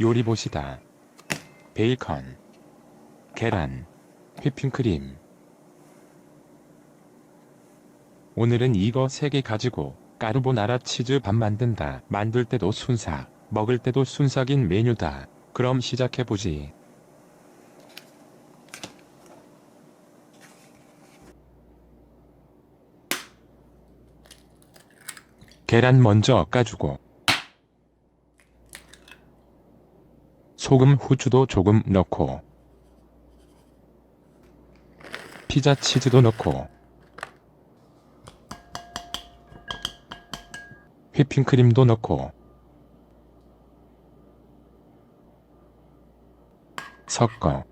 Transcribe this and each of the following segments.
요리 보시다. 베이컨, 계란, 휘핑크림. 오늘은 이거 세개 가지고 까르보나라 치즈 밥 만든다. 만들 때도 순삭, 먹을 때도 순삭인 메뉴다. 그럼 시작해보지. 계란 먼저 까주고 소금 후추도 조금 넣고 피자 치즈도 넣고 휘핑크림도 넣고 섞어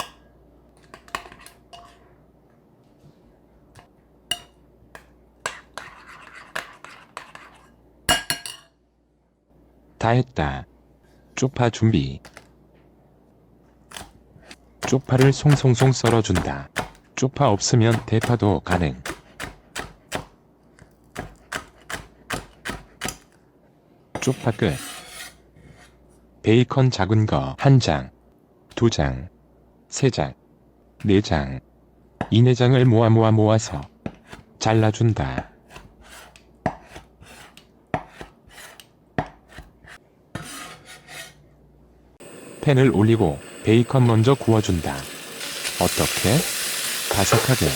다 했다. 쪽파 준비. 쪽파를 송송송 썰어준다. 쪽파 없으면 대파도 가능. 쪽파 끝. 베이컨 작은 거 한 장, 두 장, 세 장, 네 장. 이네 장을 모아 모아 모아서 잘라준다. 팬을 올리고 베이컨 먼저 구워준다. 어떻게? 바삭하게.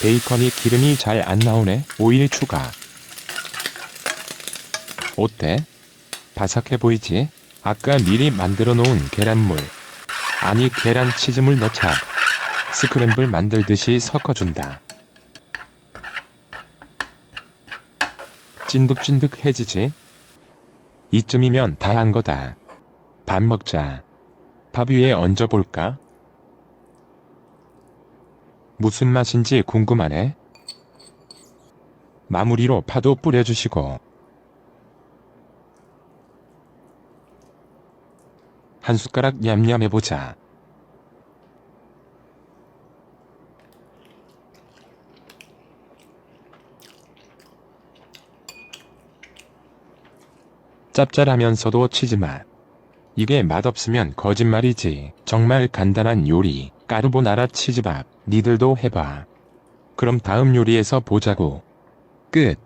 베이컨이 기름이 잘 안 나오네. 오일 추가. 어때? 바삭해 보이지? 아까 미리 만들어 놓은 계란물. 아니 계란 치즈물 넣자. 스크램블 만들듯이 섞어준다. 찐득찐득해지지? 이쯤이면 다 한 거다. 밥 먹자. 밥 위에 얹어볼까? 무슨 맛인지 궁금하네. 마무리로 파도 뿌려주시고. 한 숟가락 냠냠해보자. 짭짤하면서도 치즈맛. 이게 맛없으면 거짓말이지. 정말 간단한 요리. 까르보나라 치즈밥. 니들도 해봐. 그럼 다음 요리에서 보자고. 끝.